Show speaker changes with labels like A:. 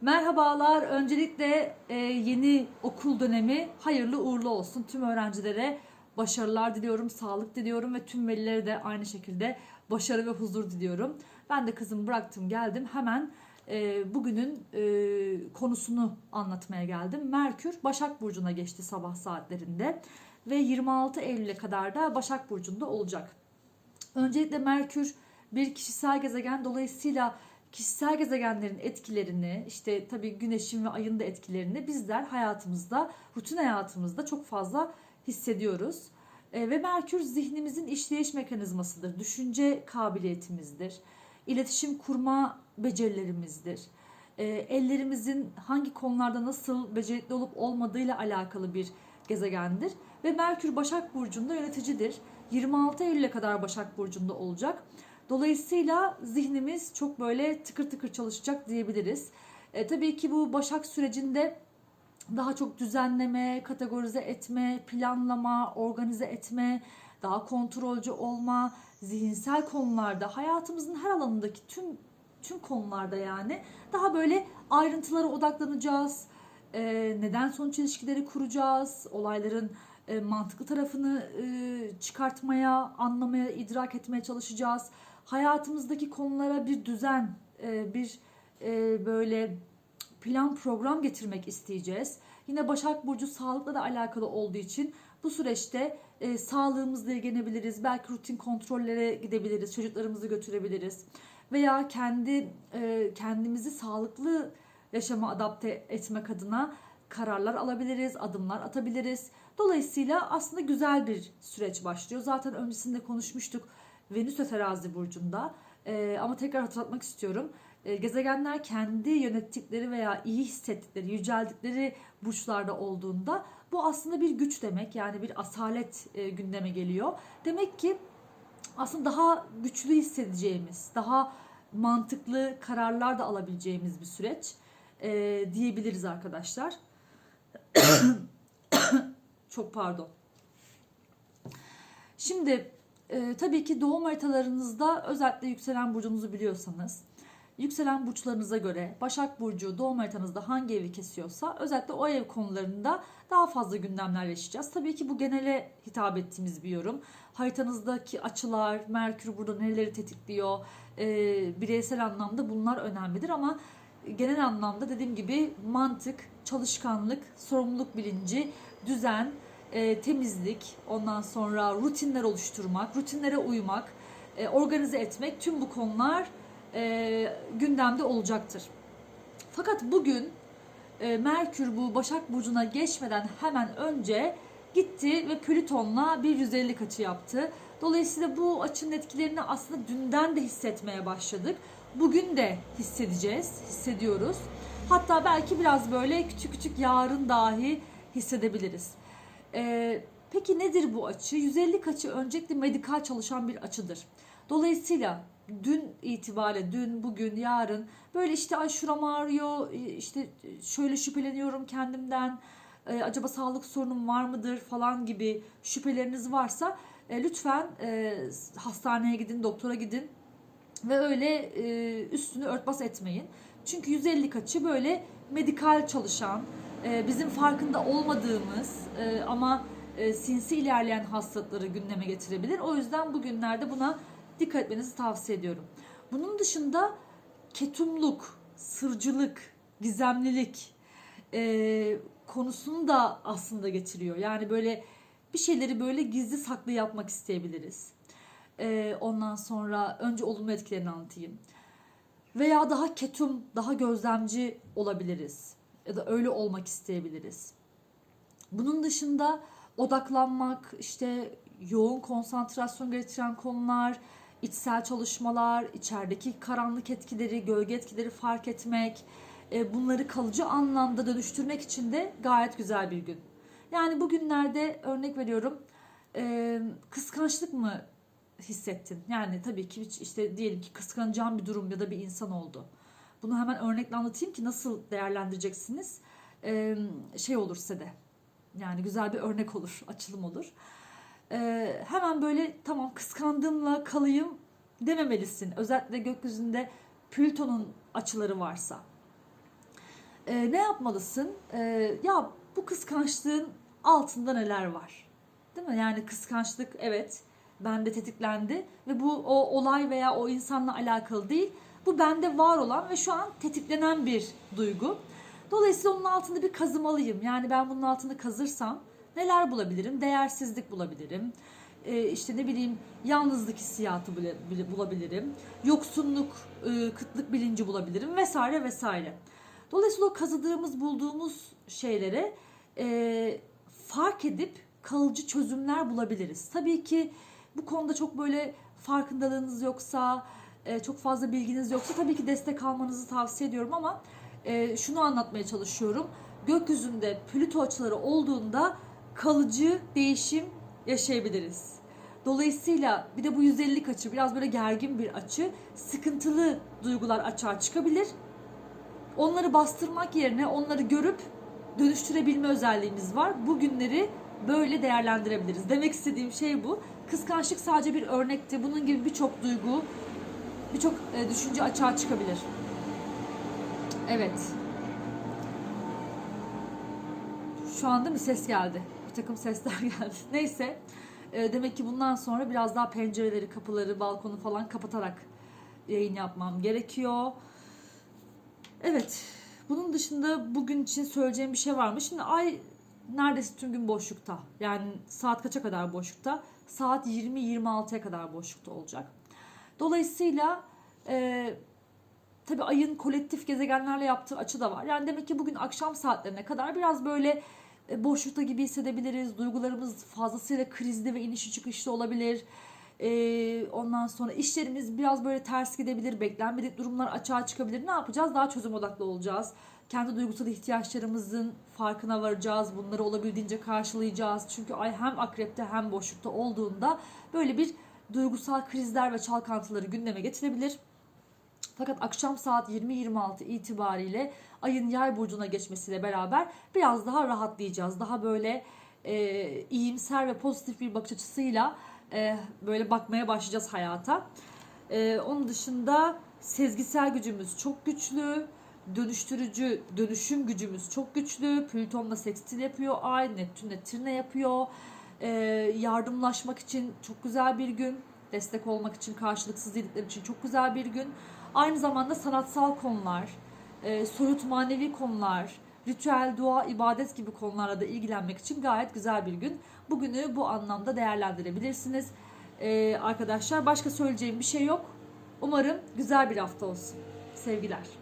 A: Merhabalar. Öncelikle e, yeni okul dönemi hayırlı uğurlu olsun. Tüm öğrencilere başarılar diliyorum, sağlık diliyorum ve tüm velilere de aynı şekilde başarı ve huzur diliyorum. Ben de kızımı bıraktım geldim. Hemen e, bugünün e, konusunu anlatmaya geldim. Merkür Başak Burcu'na geçti sabah saatlerinde ve 26 Eylül'e kadar da Başak Burcu'nda olacak. Öncelikle Merkür bir kişisel gezegen dolayısıyla kişisel gezegenlerin etkilerini işte tabii güneşin ve ayın da etkilerini bizler hayatımızda rutin hayatımızda çok fazla hissediyoruz. E, ve Merkür zihnimizin işleyiş mekanizmasıdır. Düşünce kabiliyetimizdir. iletişim kurma becerilerimizdir. E, ellerimizin hangi konularda nasıl becerikli olup olmadığıyla alakalı bir gezegendir. Ve Merkür Başak Burcu'nda yöneticidir. 26 Eylül'e kadar Başak Burcu'nda olacak. Dolayısıyla zihnimiz çok böyle tıkır tıkır çalışacak diyebiliriz. E, tabii ki bu Başak sürecinde daha çok düzenleme, kategorize etme, planlama, organize etme, daha kontrolcü olma, zihinsel konularda, hayatımızın her alanındaki tüm tüm konularda yani daha böyle ayrıntılara odaklanacağız. E, neden sonuç ilişkileri kuracağız, olayların e, mantıklı tarafını e, çıkartmaya, anlamaya, idrak etmeye çalışacağız. Hayatımızdaki konulara bir düzen, e, bir e, böyle plan program getirmek isteyeceğiz. Yine Başak Burcu sağlıkla da alakalı olduğu için bu süreçte e, sağlığımızla ilgilenebiliriz. Belki rutin kontrollere gidebiliriz, çocuklarımızı götürebiliriz. Veya kendi e, kendimizi sağlıklı yaşama adapte etmek adına kararlar alabiliriz, adımlar atabiliriz. Dolayısıyla aslında güzel bir süreç başlıyor. Zaten öncesinde konuşmuştuk Venüs ve terazi burcunda. Ee, ama tekrar hatırlatmak istiyorum. Ee, gezegenler kendi yönettikleri veya iyi hissettikleri, yüceldikleri burçlarda olduğunda bu aslında bir güç demek. Yani bir asalet e, gündeme geliyor. Demek ki aslında daha güçlü hissedeceğimiz, daha mantıklı kararlar da alabileceğimiz bir süreç e, diyebiliriz arkadaşlar. Çok pardon. Şimdi e, tabii ki doğum haritalarınızda özellikle yükselen burcunuzu biliyorsanız yükselen burçlarınıza göre Başak Burcu doğum haritanızda hangi evi kesiyorsa özellikle o ev konularında daha fazla gündemler yaşayacağız. Tabii ki bu genele hitap ettiğimiz bir yorum. Haritanızdaki açılar, Merkür burada neleri tetikliyor, e, bireysel anlamda bunlar önemlidir ama genel anlamda dediğim gibi mantık, çalışkanlık, sorumluluk bilinci, düzen, e, temizlik, ondan sonra rutinler oluşturmak, rutinlere uymak, e, organize etmek tüm bu konular e, gündemde olacaktır. Fakat bugün e, Merkür bu Başak Burcu'na geçmeden hemen önce gitti ve Plüton'la bir 150 açı yaptı. Dolayısıyla bu açının etkilerini aslında dünden de hissetmeye başladık. Bugün de hissedeceğiz, hissediyoruz. Hatta belki biraz böyle küçük küçük yarın dahi hissedebiliriz. Ee, peki nedir bu açı? 150 açı öncelikle medikal çalışan bir açıdır. Dolayısıyla dün itibariyle, dün, bugün, yarın böyle işte ay şuram ağrıyor, işte şöyle şüpheleniyorum kendimden, e, acaba sağlık sorunum var mıdır falan gibi şüpheleriniz varsa e, lütfen e, hastaneye gidin, doktora gidin ve öyle e, üstünü örtbas etmeyin. Çünkü 150 kaçı böyle medikal çalışan, e, bizim farkında olmadığımız e, ama e, sinsi ilerleyen hastalıkları gündeme getirebilir. O yüzden bugünlerde buna dikkat etmenizi tavsiye ediyorum. Bunun dışında ketumluk, sırcılık, gizemlilik e, konusunu da aslında getiriyor. Yani böyle bir şeyleri böyle gizli saklı yapmak isteyebiliriz. Ondan sonra önce olumlu etkilerini anlatayım. Veya daha ketum, daha gözlemci olabiliriz. Ya da öyle olmak isteyebiliriz. Bunun dışında odaklanmak, işte yoğun konsantrasyon gerektiren konular, içsel çalışmalar, içerideki karanlık etkileri, gölge etkileri fark etmek, e, bunları kalıcı anlamda dönüştürmek için de gayet güzel bir gün. Yani bugünlerde örnek veriyorum e, kıskançlık mı hissettin? Yani tabii ki işte diyelim ki kıskanacağın bir durum ya da bir insan oldu. Bunu hemen örnekle anlatayım ki nasıl değerlendireceksiniz. E, şey olur size de yani güzel bir örnek olur, açılım olur. Ee, hemen böyle tamam kıskandığımla kalayım dememelisin. Özellikle gökyüzünde Plüton'un açıları varsa. e, ne yapmalısın? E, ya bu kıskançlığın altında neler var? Değil mi? Yani kıskançlık evet bende tetiklendi ve bu o olay veya o insanla alakalı değil. Bu bende var olan ve şu an tetiklenen bir duygu. Dolayısıyla onun altında bir kazımalıyım. Yani ben bunun altını kazırsam neler bulabilirim? Değersizlik bulabilirim. Ee, işte ne bileyim yalnızlık hissiyatı bulabilirim. Yoksunluk, e, kıtlık bilinci bulabilirim vesaire vesaire. Dolayısıyla o kazıdığımız, bulduğumuz şeylere e, fark edip kalıcı çözümler bulabiliriz. Tabii ki bu konuda çok böyle farkındalığınız yoksa, e, çok fazla bilginiz yoksa tabii ki destek almanızı tavsiye ediyorum ama e, şunu anlatmaya çalışıyorum. Gökyüzünde Plüto açıları olduğunda kalıcı değişim yaşayabiliriz. Dolayısıyla bir de bu 150'lik açı biraz böyle gergin bir açı. Sıkıntılı duygular açığa çıkabilir. Onları bastırmak yerine onları görüp dönüştürebilme özelliğimiz var. Bu günleri böyle değerlendirebiliriz. Demek istediğim şey bu. Kıskançlık sadece bir örnekti. Bunun gibi birçok duygu, birçok e, düşünce açığa çıkabilir. Evet. Şu anda bir ses geldi. Bir takım sesler geldi. Neyse. E, demek ki bundan sonra biraz daha pencereleri, kapıları, balkonu falan kapatarak yayın yapmam gerekiyor. Evet. Bunun dışında bugün için söyleyeceğim bir şey var mı? Şimdi ay neredeyse tüm gün boşlukta. Yani saat kaça kadar boşlukta? Saat 20-26'ya kadar boşlukta olacak. Dolayısıyla e, tabii ayın kolektif gezegenlerle yaptığı açı da var. Yani demek ki bugün akşam saatlerine kadar biraz böyle e, boşlukta gibi hissedebiliriz. Duygularımız fazlasıyla krizde ve inişi çıkışlı olabilir. E, ondan sonra işlerimiz biraz böyle ters gidebilir. Beklenmedik durumlar açığa çıkabilir. Ne yapacağız? Daha çözüm odaklı olacağız. Kendi duygusal ihtiyaçlarımızın farkına varacağız. Bunları olabildiğince karşılayacağız. Çünkü ay hem akrepte hem boşlukta olduğunda böyle bir duygusal krizler ve çalkantıları gündeme getirebilir. Fakat akşam saat 20-26 itibariyle ayın yay burcuna geçmesiyle beraber biraz daha rahatlayacağız. Daha böyle e, iyimser ve pozitif bir bakış açısıyla e, böyle bakmaya başlayacağız hayata. E, onun dışında sezgisel gücümüz çok güçlü. Dönüştürücü, dönüşüm gücümüz çok güçlü. Plüton'la sekstil yapıyor ay, Neptün'le trine yapıyor. E, yardımlaşmak için çok güzel bir gün. Destek olmak için, karşılıksız iyilikler için çok güzel bir gün. Aynı zamanda sanatsal konular, e, soyut manevi konular, ritüel, dua, ibadet gibi konularla da ilgilenmek için gayet güzel bir gün. Bugünü bu anlamda değerlendirebilirsiniz. E, arkadaşlar başka söyleyeceğim bir şey yok. Umarım güzel bir hafta olsun. Sevgiler.